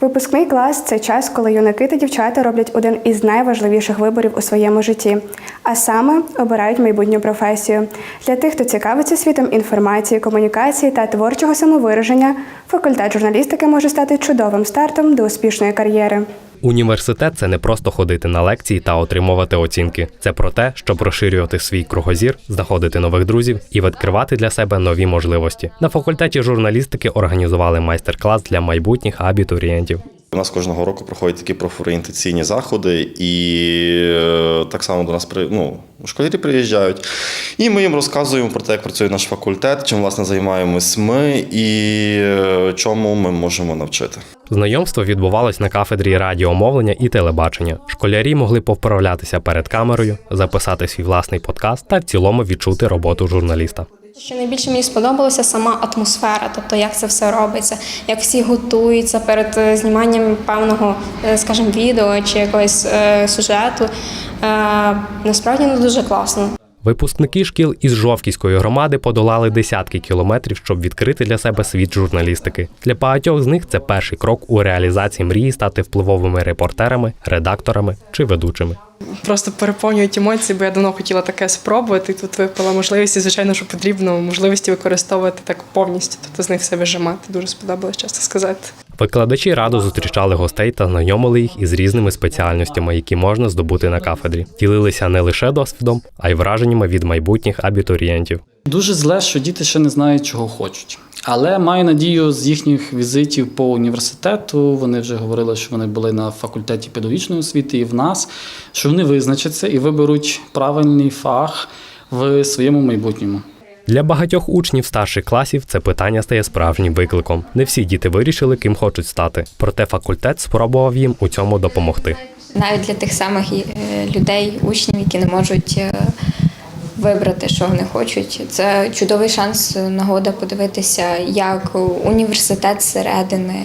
Випускний клас це час, коли юнаки та дівчата роблять один із найважливіших виборів у своєму житті, а саме обирають майбутню професію. Для тих, хто цікавиться світом інформації, комунікації та творчого самовираження, факультет журналістики може стати чудовим стартом до успішної кар'єри. Університет це не просто ходити на лекції та отримувати оцінки. Це про те, щоб розширювати свій кругозір, знаходити нових друзів і відкривати для себе нові можливості. На факультеті журналістики організували майстер-клас для майбутніх абітурієнтів. У нас кожного року проходять такі профорієнтаційні заходи, і е, так само до нас ну, школярі приїжджають. І ми їм розказуємо про те, як працює наш факультет, чим власне займаємось ми і е, чому ми можемо навчити. Знайомство відбувалось на кафедрі радіомовлення і телебачення. Школярі могли повправлятися перед камерою, записати свій власний подкаст та в цілому відчути роботу журналіста. Що найбільше мені сподобалося сама атмосфера, тобто як це все робиться, як всі готуються перед е, зніманням певного, е, скажімо, відео чи якогось е, сюжету. Насправді ну, дуже класно. Випускники шкіл із Жовківської громади подолали десятки кілометрів, щоб відкрити для себе світ журналістики. Для багатьох з них це перший крок у реалізації мрії стати впливовими репортерами, редакторами чи ведучими. Просто переповнюють емоції, бо я давно хотіла таке спробувати. Тут випала можливість, і звичайно, що потрібно можливості використовувати так повністю, тобто з них все вижимати. Дуже сподобалось, чесно сказати. Викладачі радо зустрічали гостей та знайомили їх із різними спеціальностями, які можна здобути на кафедрі. Ділилися не лише досвідом, а й враженнями від майбутніх абітурієнтів. Дуже зле, що діти ще не знають, чого хочуть. Але маю надію з їхніх візитів по університету. Вони вже говорили, що вони були на факультеті педагогічної освіти і в нас, що вони визначаться і виберуть правильний фах в своєму майбутньому. Для багатьох учнів старших класів це питання стає справжнім викликом. Не всі діти вирішили, ким хочуть стати, проте факультет спробував їм у цьому допомогти. Навіть для тих самих е, людей, учнів, які не можуть е, вибрати, що вони хочуть. Це чудовий шанс, е, нагода подивитися, як університет зсередини,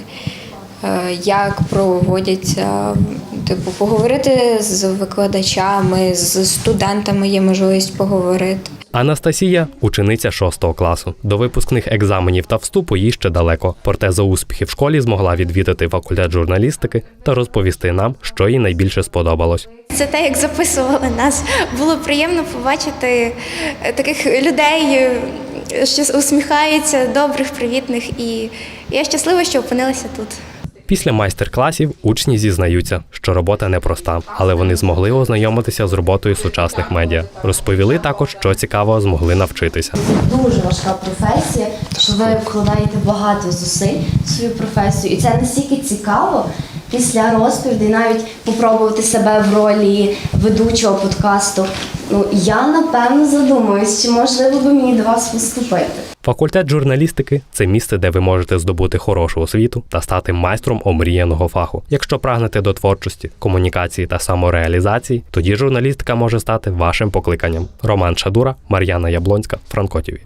як проводяться, типу, поговорити з викладачами, з студентами є можливість поговорити. Анастасія учениця 6 класу. До випускних екзаменів та вступу їй ще далеко. Проте за успіхи в школі змогла відвідати факультет журналістики та розповісти нам, що їй найбільше сподобалось. Це те, як записували нас. Було приємно побачити е, таких людей, е, що усміхаються, добрих, привітних. І я щаслива, що опинилася тут. Після майстер-класів учні зізнаються, що робота непроста, але вони змогли ознайомитися з роботою сучасних медіа. Розповіли також, що цікавого змогли навчитися. дуже важка професія, що ви вкладаєте багато зусиль в свою професію, і це настільки цікаво після розповідей навіть попробувати себе в ролі ведучого подкасту. Ну я напевно задумуюсь, чи можливо би мені до вас поступити. Факультет журналістики це місце, де ви можете здобути хорошу освіту та стати майстром омріяного фаху. Якщо прагнете до творчості, комунікації та самореалізації, тоді журналістика може стати вашим покликанням. Роман Шадура, Мар'яна Яблонська, Франкотіві.